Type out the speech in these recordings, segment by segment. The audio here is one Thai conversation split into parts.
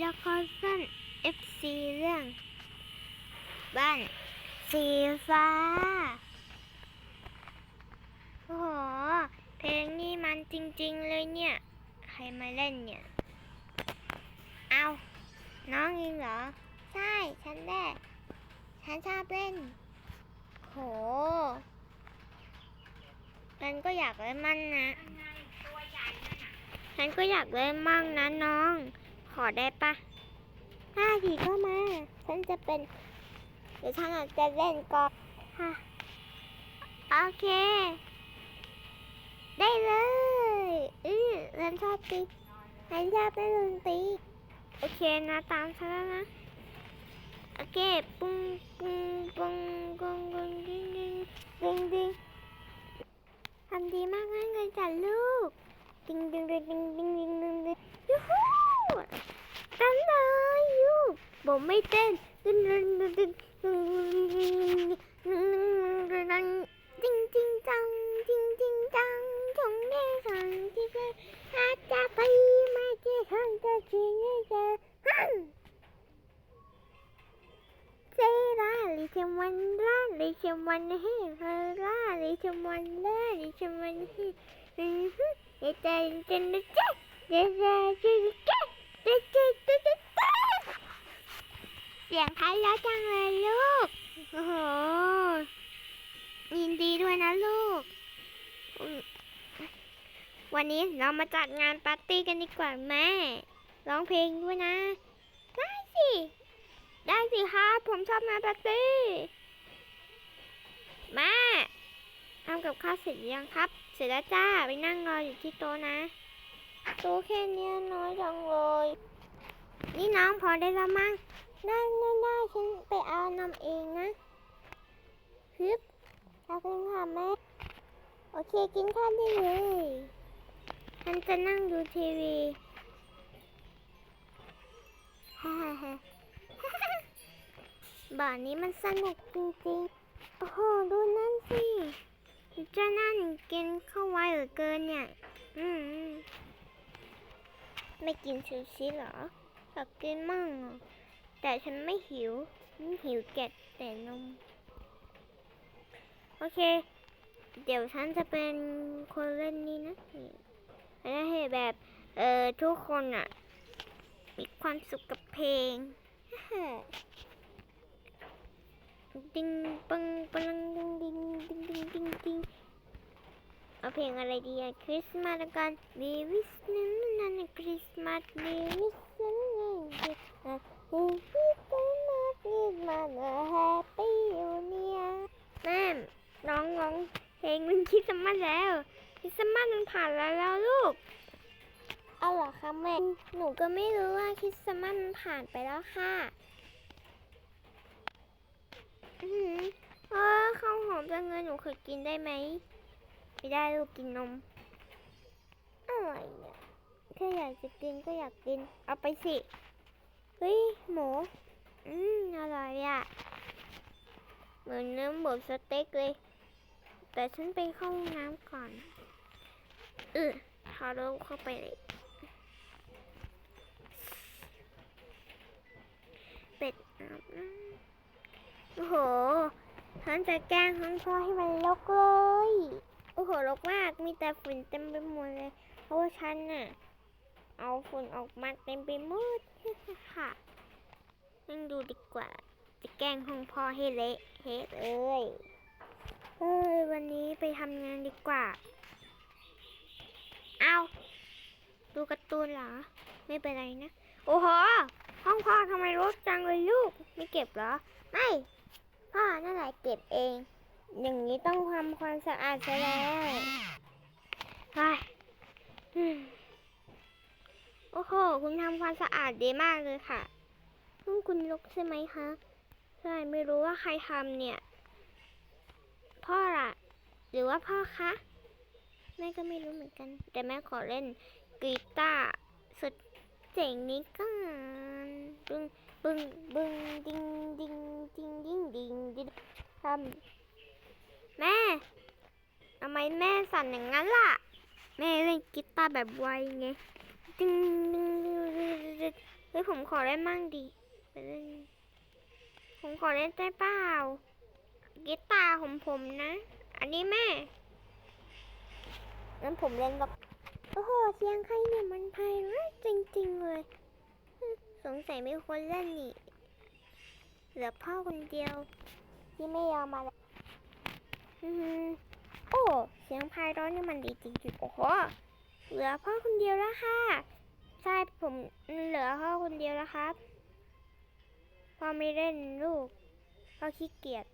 ละครสั้น FC เรื่อง บ้านสีฟ้า โอ้โห เพลงนี้มันจริง ๆ เลยเนี่ย ใครมาเล่นเนี่ย เอาน้องเองเหรอ ใช่ ฉันแหละฉันชอบเล่น โหฉันก็อยากเล่นมั่งนะฉันก็อยากเล่นมั่งนะน้อง ขอได้ปะถ้าผีก็มา ฉันจะเป็น เดี๋ยวฉันอาจจะเล่นก่อนค่ะ โอเค ได้เลย อือฉันชอบตีฉันชอบเล่นดนตรีโอเคนะตามฉันแล้วนะ โอเค ปุ้งปุ้งปุ้งปุ้งปุ้งดิ้งดิ้งดิ้งดิ้งทำดีมากเลยเลยจ้ะลูก บอกไม่เต้นดิ้งดิ้งดิ้งดิ้งดิ้งดิ้งดิ้งดิ้งดิ้งดิ้งจริงจังจริงจริงจังจงได้สังที่จะอาจจะไปมาเจอคำจะจริงจะฮั่นเซราลิชมันราลิชมันเฮเฮราลิชมันราลิชมันเฮอือฮึเดจเจนเดจเดจเจนเจเดจเดจเดเสียงไพเราะจังเลยลูก โอ้โห ยินดีด้วยนะลูก วันนี้เรามาจัดงานปาร์ตี้กันดีกว่าแม่ ร้องเพลงด้วยนะ ได้สิ ได้สิครับผมชอบงานปาร์ตี้ แม่ทำกับข้าวเสร็จยังครับ เสร็จแล้วจ้า ไปนั่งรออยู่ที่โต๊ะนะ โต๊ะแค่นี้น้อยจังเลย นี่น้องพอได้แล้วมั้ง ได้ได้ได้ฉันไปเอานมเองนะฮึบขอบคุณค่ะแม่ โอเคกินข้าวได้เลยฉันจะนั่งดูทีวีฮ่าฮ่าฮ่าบ่อนนี้มันสนุกจริงๆ โอ้โห ดูนั่นสิเจะนั่นกินข้าวไวเหลือเกินเนี่ย อืม ไม่กินซูชิเหรออยากกินมั่งอะ แต่ฉันไม่หิวฉันหิวแกะแต่นม โอเค เดี๋ยวฉันจะเป็นคนเล่นนี้นะนี่แล้วให้แบบ เอ่อทุกคนอะ มีความสุขกับเพลงดิงปังปังดิงดิงดิงดิงดิงดิงเอาเพลงอะไรดีอะคริสต์มาสแล้วกันดีวิสนั่นนั่นคริสต์มาสดีวิสนันนันดีวิส นันนันดีมาแฮปปี้ยูเนียแม่น้องร้องเพลงมันคริสต์มาสแล้วคริสต์มาสมันผ่านแล้วแล้วลูก เอาเหรอคะแม่ หนูก็ไม่รู้ว่าคริสต์มาสมันผ่านไปแล้วค่ะอือหือเออข้าวหอมจังเลยหนูเคยกินได้ไหม ไม่ได้ลูกกินนมอะไรเนี่ยแค่อยากจะกินก็อยากกิน เอาไปสิ เฮ้ย หมู อืม อร่อยอะ เหมือนเนื้อหมูสเต็กเลย แต่ฉันไปเข้าห้องน้ำก่อน เออทาโร่เข้าไปเลย เป็ดอาบน้ำโอ้โหฉันจะแกล้งทั้งพ่อให้มันรกเลย โอ้โหรกมาก มีแต่ฝุ่นเต็มไปหมดเลย เพราะว่าฉันน่ะ เอาฝุ่นออกมาเต็มไปหมดค่ะนั่งดูดีกว่า จะแกล้งห้องพ่อให้เละเทะเลยเฮ้ย วันนี้ไปทำงานดีกว่า เอาดูการ์ตูนเหรอ ไม่เป็นไรนะ โอ้โห ห้องพ่อทำไมรกจังเลยลูก ไม่เก็บเหรอ ไม่ พ่อนั่นแหละเก็บเอง อย่างนี้ต้องทำความสะอาดซะแล้วไป หคุณทำความสะอาดดีมากเลยค่ะห้องคุณรกใช่ไหมคะใช่ไม่รู้ว่าใครทำเนี่ย พ่อละหรือว่าพ่อคะแม่ก็ไม่รู้เหมือนกัน แต่แม่ขอเล่นกีตาร์สุดเจ๋งนี้ก่อนบึ้งบึ้งบึ้งดิงดิงดิงดิงดิงดิงทำแม่ทำไมแม่สั่นอย่างนั้นล่ะ แม่เล่นกีตาร์แบบไวไง ดึงดึงดึงดึงดึงเฮ้ยผมขอเล่นมั่งดิผมขอเล่นได้เปล่ากีตาร์ของผมนะ อันนี้แม่งั้นผมเล่นกับโอ้โหเสียงใครเนี่ยมันไพเราะจริงๆเลย สงสัยไม่ควรเล่นนี่เหลือพ่อคนเดียว ที่ไม่ยอมมาแล้วอือหือโอ้ เสียงไพเราะนี่มันดีจริงๆโอ้โห เหลือพ่อคนเดียวแล้วค่ะใช่ผมเหลือพ่อคนเดียวแล้วครับพ่อไม่เล่นลูกพ่อขี้เกียจ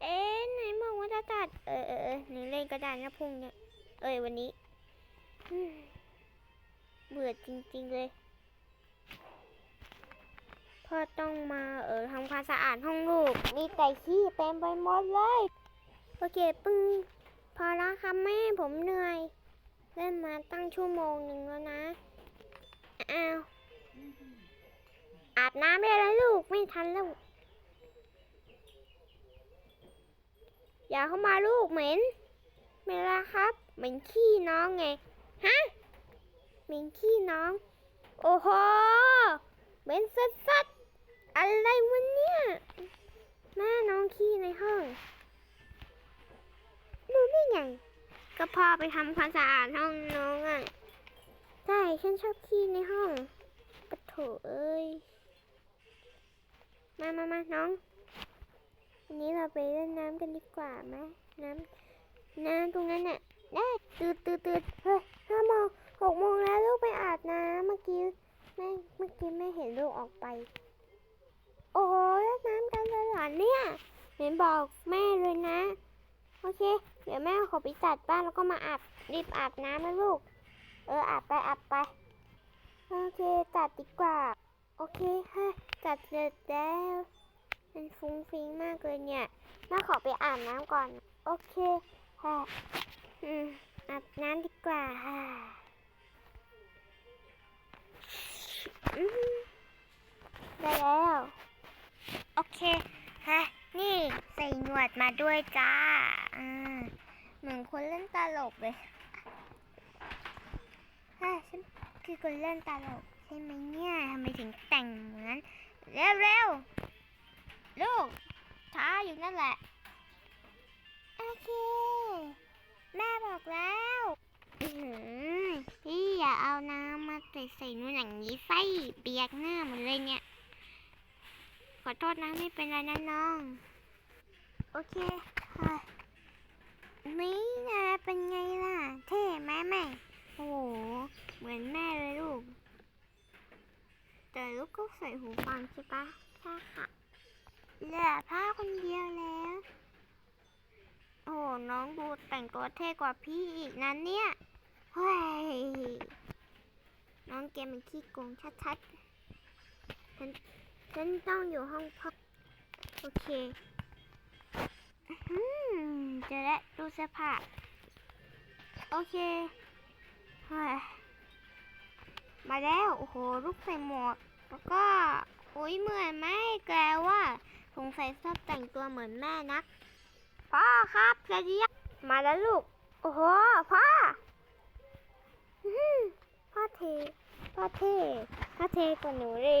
เอ๊ะไหนบอกว่าจะตัด เออเออเออหนูเล่นก็ได้นะพรุ่งเนี้ยเอ้ยวันนี้อืมเบื่อจริงๆเลยพ่อต้องมาเออทำความสะอาดห้องลูก มีแต่ขี้เต็มไปหมดเลย โอเคปึ้งพอแล้วครับแม่ผมเหนื่อย เล่นมาตั้งชั่วโมงหนึ่งแล้วนะ อ้าว อาบน้ำได้แล้วลูกไม่ทันแล้ว อย่าเข้ามาลูกเหม็นไม่ละครับเหม็นขี้น้องไง ฮะเหม็นขี้น้อง โอ้โหเหม็นสัสสัสๆอะไรวะเนี่ยแม่น้องขี้ ก็พ่อไปทำความสะอาดห้องน้องอะใช่ฉันชอบขี้ในห้องปะโถเอ้ย มามามาน้องวันนี้เราไปเล่นน้ำกันดีกว่าไหมน้ำน้ำตรงนั้นน่ะได้ตื่นตื่นตื่นเฮ้ยห้าโมงหกโมงแล้วลูกไปอาบน้ำเมื่อกี้แม่เมื่อกี้แม่เห็นลูกออกไป โอ้โหเล่นน้ำกันเลยเหรอเนี่ยเห็นบอกแม่เลยนะ โอเค เดี๋ยวแม่ขอไปจัดบ้านแล้วก็มาอาบรีบอาบน้ำนะลูก เอออาบไปอาบไป โอเคจัดดีกว่า โอเคค่ะจัดเสร็จแล้วมันฟุ้งฟิ้งมากเลยเนี่ยแม่ขอไปอาบน้ำก่อน โอเคค่ะอืมอาบน้ำดีกว่าค่ะได้แล้ว โอเคฮะนี่ใส่หนวดมาด้วยจ้า เหมือนคนเล่นตลกเลยฮะฉันคือคนเล่นตลกใช่ไหมเนี่ยทำไมถึงแต่งเหมือนเร็วเร็วๆลูกช้าอยู่นั่นแหละ โอเค แม่บอกแล้วอื้อหือพี่อย่าเอาน้ำมาใส่ใส่หนูอย่างนี้ไส้เปียกหน้าหมดเลยเนี่ย ขอโทษนะไม่เป็นไรนะน้อง โอเคค่ะ นี่นะเป็นไงล่ะ เท่ไหมแม่ โอ้โห เหมือนแม่เลยลูก แต่ลูกก็ใส่หูฟังใช่ปะใช่ค่ะเหลือผ้าคนเดียวแล้ว โอ้โหน้องดูแต่งตัวเท่กว่าพี่อีกนะเนี่ยเฮ้ยน้องเกมเป็นขี้โกงชัดๆฉันฉันต้องอยู่ห้องพักโอเค จะและดูเสื้อผ้าโอเคมาแล้ว โอ้โห ลูกใส่หมวกแล้วก็อุ้ยเหมือนไหมแกว่าสงสัยชอบแต่งตัวเหมือนแม่นัก พ่อครับจะเรียกมาแล้วลูก โอ้โห พ่ออื้อหือพ่อเท พ่อเท พ่อเทกว่าหนูเลย